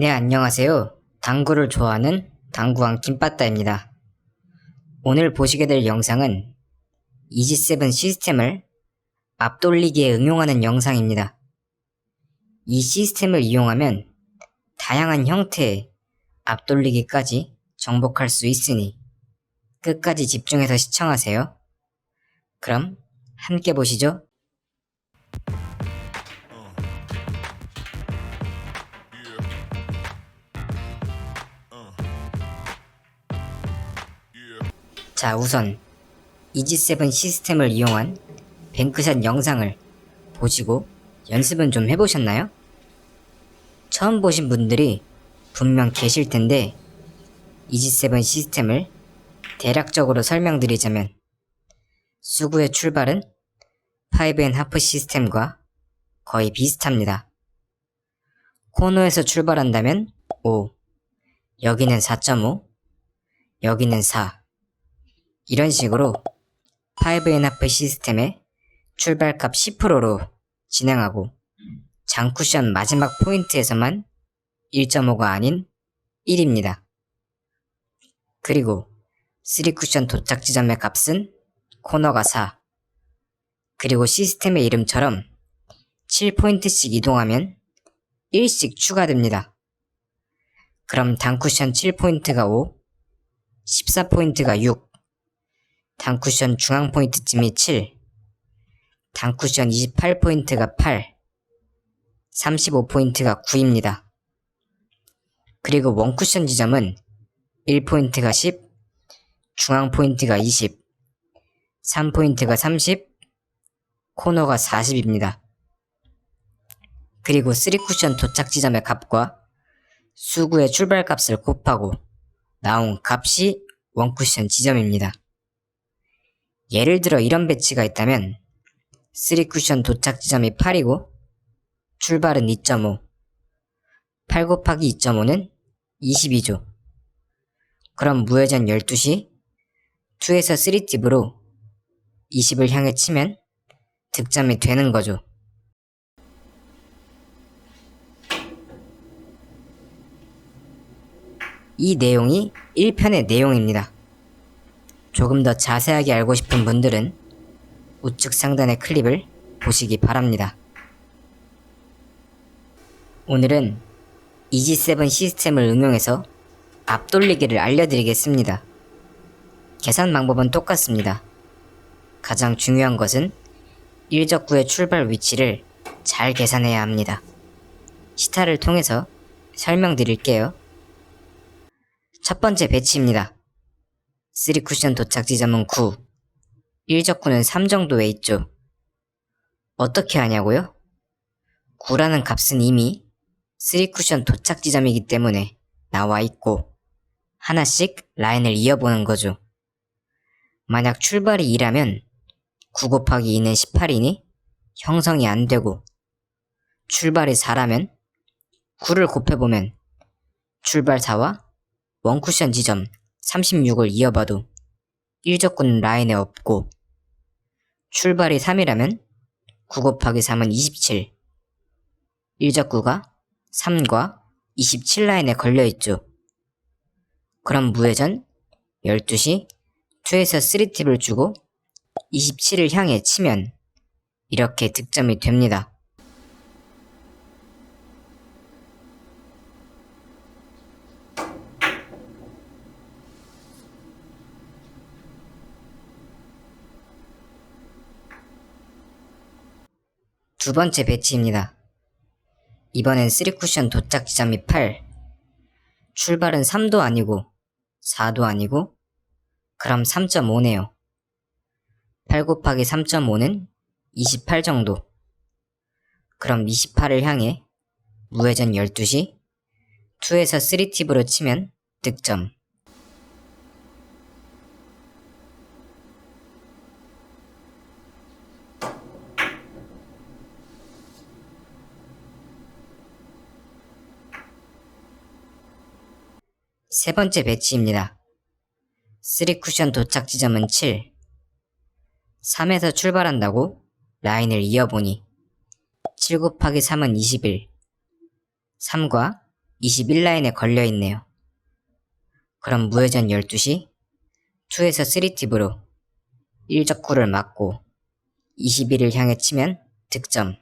네, 안녕하세요. 당구를 좋아하는 당구왕 김빠따입니다. 오늘 보시게 될 영상은 이지7 시스템을 앞돌리기에 응용하는 영상입니다. 이 시스템을 이용하면 다양한 형태의 앞돌리기까지 정복할 수 있으니 끝까지 집중해서 시청하세요. 그럼 함께 보시죠. 자, 우선 이지7 시스템을 이용한 뱅크샷 영상을 보시고 연습은 좀 해보셨나요? 처음 보신 분들이 분명 계실 텐데 이지7 시스템을 대략적으로 설명드리자면 수구의 출발은 5앤 하프 시스템과 거의 비슷합니다. 코너에서 출발한다면 5, 여기는 4.5, 여기는 4, 이런 식으로 5NF 시스템의 출발값 10%로 진행하고 장쿠션 마지막 포인트에서만 1.5가 아닌 1입니다. 그리고 3쿠션 도착 지점의 값은 코너가 4. 그리고 시스템의 이름처럼 7포인트씩 이동하면 1씩 추가됩니다. 그럼 단쿠션 7포인트가 5, 14포인트가 6, 단쿠션 중앙 포인트쯤이 7, 단쿠션 28포인트가 8, 35포인트가 9입니다. 그리고 원쿠션 지점은 1포인트가 10, 중앙 포인트가 20, 3포인트가 30, 코너가 40입니다. 그리고 3쿠션 도착 지점의 값과 수구의 출발 값을 곱하고 나온 값이 원쿠션 지점입니다. 예를 들어 이런 배치가 있다면 3쿠션 도착 지점이 8이고 출발은 2.5 8 곱하기 2.5는 22죠. 그럼 무회전 12시 2에서 3팁으로 20을 향해 치면 득점이 되는 거죠. 이 내용이 1편의 내용입니다. 조금 더 자세하게 알고 싶은 분들은 우측 상단의 클립을 보시기 바랍니다. 오늘은 이지7 시스템을 응용해서 앞돌리기를 알려드리겠습니다. 계산 방법은 똑같습니다. 가장 중요한 것은 일적구의 출발 위치를 잘 계산해야 합니다. 시타를 통해서 설명드릴게요. 첫 번째 배치입니다. 3쿠션 도착 지점은 9, 1적구는 3 정도에 있죠. 어떻게 하냐고요? 9라는 값은 이미 3쿠션 도착 지점이기 때문에 나와 있고 하나씩 라인을 이어보는 거죠. 만약 출발이 2라면 9 곱하기 2는 18이니 형성이 안 되고 출발이 4라면 9를 곱해보면 출발 4와 원쿠션 지점 36을 이어봐도 1적구는 라인에 없고 출발이 3이라면 9 곱하기 3은 27 1적구가 3과 27 라인에 걸려있죠. 그럼 무회전 12시 2에서 3팁을 주고 27을 향해 치면 이렇게 득점이 됩니다. 두 번째 배치입니다. 이번엔 3쿠션 도착 지점 이 8. 출발은 3도 아니고 4도 아니고 그럼 3.5네요. 8 곱하기 3.5는 28 정도. 그럼 28을 향해 무회전 12시 2에서 3팁으로 치면 득점. 세 번째 배치입니다. 3쿠션 도착 지점은 7. 3에서 출발한다고 라인을 이어보니 7 곱하기 3은 21. 3과 21라인에 걸려있네요. 그럼 무회전 12시 2에서 3팁으로 1적구를 맞고 21을 향해 치면 득점.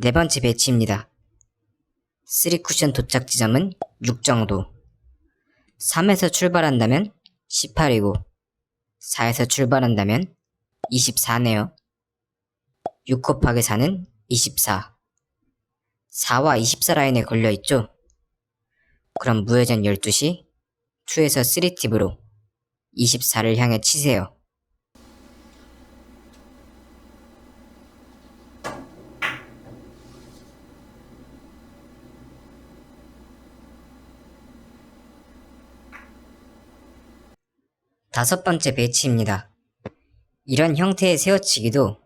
네 번째 배치입니다. 3쿠션 도착 지점은 6 정도. 3에서 출발한다면 18이고 4에서 출발한다면 24네요. 6 곱하기 4는 24. 4와 24 라인에 걸려 있죠? 그럼 무회전 12시 2에서 3팁으로 24를 향해 치세요. 다섯 번째 배치입니다. 이런 형태의 세워치기도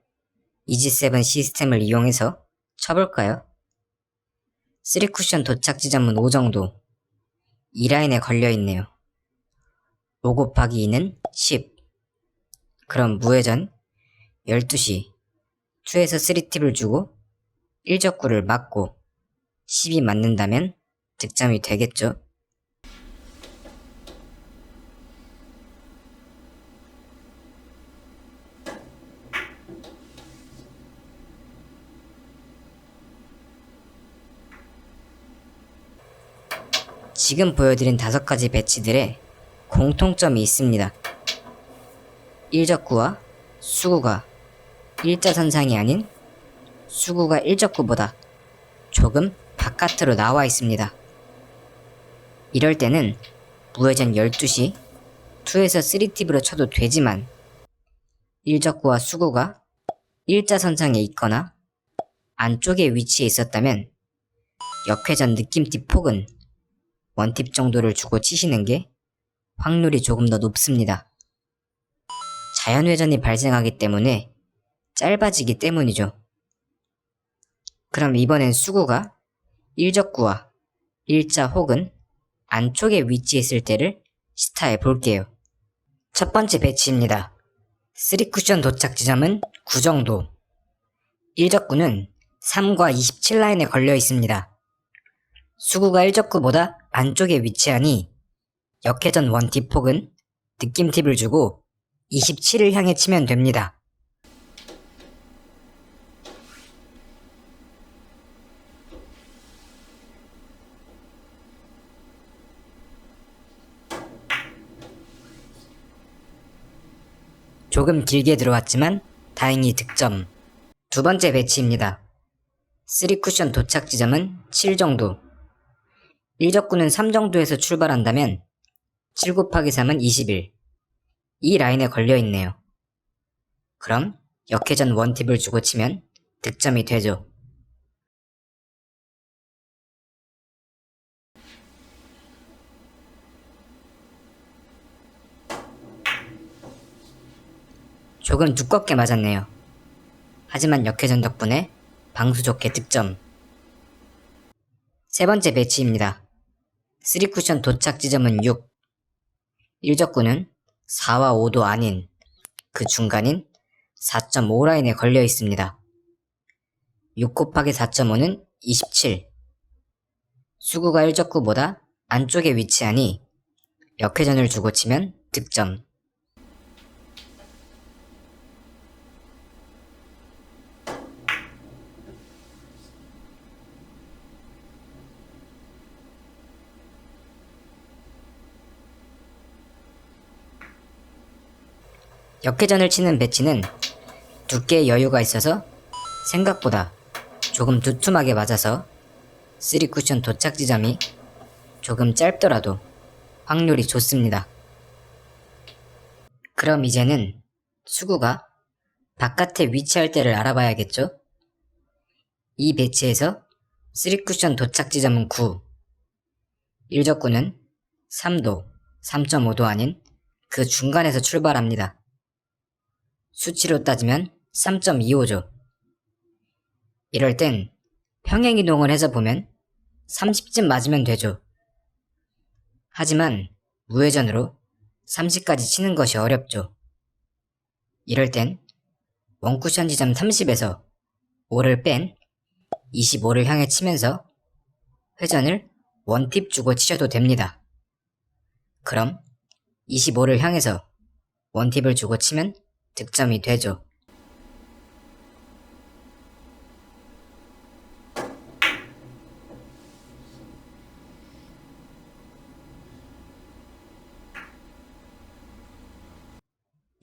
이지7 시스템을 이용해서 쳐볼까요? 3쿠션 도착 지점은 5 정도. 이 라인에 걸려있네요. 5 곱하기 2는 10. 그럼 무회전 12시 2에서 3팁을 주고 1적구를 맞고 10이 맞는다면 득점이 되겠죠? 지금 보여드린 다섯 가지 배치들의 공통점이 있습니다. 일적구와 수구가 일자선상이 아닌 수구가 일적구보다 조금 바깥으로 나와 있습니다. 이럴 때는 무회전 12시 2에서 3팁으로 쳐도 되지만 일적구와 수구가 일자선상에 있거나 안쪽에 위치해 있었다면 역회전 느낌팁 폭은 원팁 정도를 주고 치시는 게 확률이 조금 더 높습니다. 자연회전이 발생하기 때문에 짧아지기 때문이죠. 그럼 이번엔 수구가 일적구와 일자 혹은 안쪽에 위치했을 때를 시타해 볼게요. 첫 번째 배치입니다. 3쿠션 도착 지점은 9 정도. 일적구는 3과 27 라인에 걸려 있습니다. 수구가 1적구보다 안쪽에 위치하니 역회전 원팁 폭은 느낌 팁을 주고 27을 향해 치면 됩니다. 조금 길게 들어왔지만 다행히 득점. 두 번째 배치입니다. 3쿠션 도착 지점은 7 정도. 1적구는 3 정도에서 출발한다면 7 곱하기 3은 21. 이 라인에 걸려 있네요. 그럼 역회전 원팁을 주고 치면 득점이 되죠. 조금 두껍게 맞았네요. 하지만 역회전 덕분에 방수 좋게 득점. 세 번째 배치입니다. 3쿠션 도착 지점은 6. 1적구는 4와 5도 아닌 그 중간인 4.5 라인에 걸려 있습니다. 6 곱하기 4.5는 27. 수구가 1적구보다 안쪽에 위치하니 역회전을 주고 치면 득점. 역회전을 치는 배치는 두께의 여유가 있어서 생각보다 조금 두툼하게 맞아서 3쿠션 도착 지점이 조금 짧더라도 확률이 좋습니다. 그럼 이제는 수구가 바깥에 위치할 때를 알아봐야겠죠? 이 배치에서 3쿠션 도착 지점은 9, 1적구는 3도, 3.5도 아닌 그 중간에서 출발합니다. 수치로 따지면 3.25죠. 이럴 땐 평행이동을 해서 보면 30쯤 맞으면 되죠. 하지만 무회전으로 30까지 치는 것이 어렵죠. 이럴 땐 원쿠션 지점 30에서 5를 뺀 25를 향해 치면서 회전을 원팁 주고 치셔도 됩니다. 그럼 25를 향해서 원팁을 주고 치면 득점이 되죠.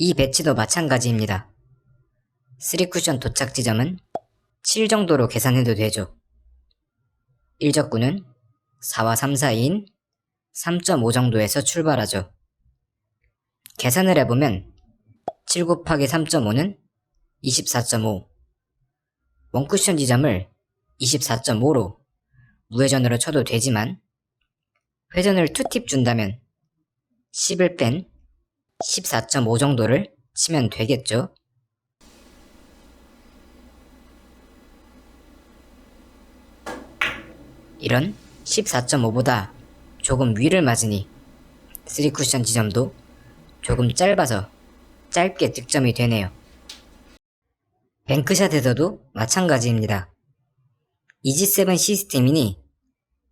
이 배치도 마찬가지입니다. 3쿠션 도착 지점은 7 정도로 계산해도 되죠. 1적구는 4와 3 사이인 3.5 정도에서 출발하죠. 계산을 해보면 7 곱하기 3.5는 24.5 원쿠션 지점을 24.5로 무회전으로 쳐도 되지만 회전을 2팁 준다면 10을 뺀 14.5 정도를 치면 되겠죠. 이런 14.5보다 조금 위를 맞으니 3쿠션 지점도 조금 짧아서 짧게 득점이 되네요. 뱅크샷에서도 마찬가지입니다. 이지7 시스템이니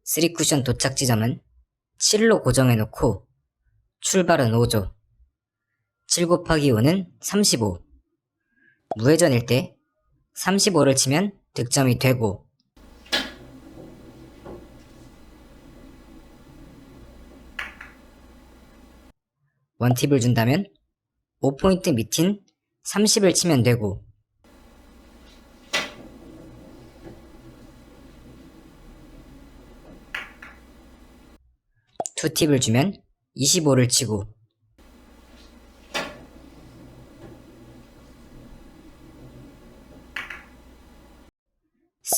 3쿠션 도착 지점은 7로 고정해놓고 출발은 5죠. 7 곱하기 5는 35. 무회전일 때 35를 치면 득점이 되고 원팁을 준다면 5포인트 밑인 30을 치면 되고 투팁을 주면 25를 치고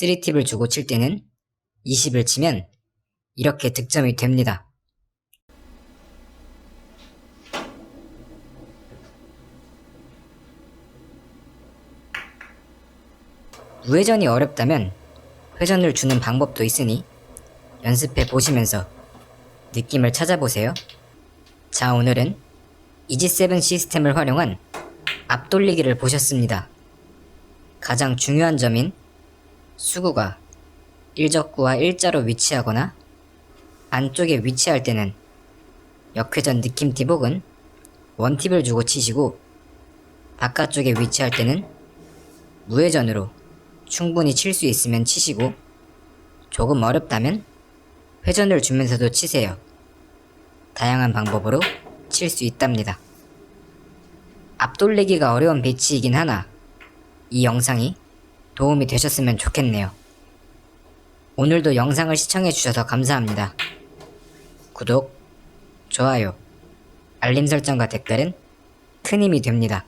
3팁을 주고 칠 때는 20을 치면 이렇게 득점이 됩니다. 우회전이 어렵다면 회전을 주는 방법도 있으니 연습해 보시면서 느낌을 찾아보세요. 자, 오늘은 이지7 시스템을 활용한 앞돌리기를 보셨습니다. 가장 중요한 점인 수구가 일적구와 일자로 위치하거나 안쪽에 위치할 때는 역회전 느낌 팁옥은 원팁을 주고 치시고 바깥쪽에 위치할 때는 무회전으로 충분히 칠 수 있으면 치시고 조금 어렵다면 회전을 주면서도 치세요. 다양한 방법으로 칠 수 있답니다. 앞돌리기가 어려운 배치이긴 하나 이 영상이 도움이 되셨으면 좋겠네요. 오늘도 영상을 시청해주셔서 감사합니다. 구독, 좋아요, 알림 설정과 댓글은 큰 힘이 됩니다.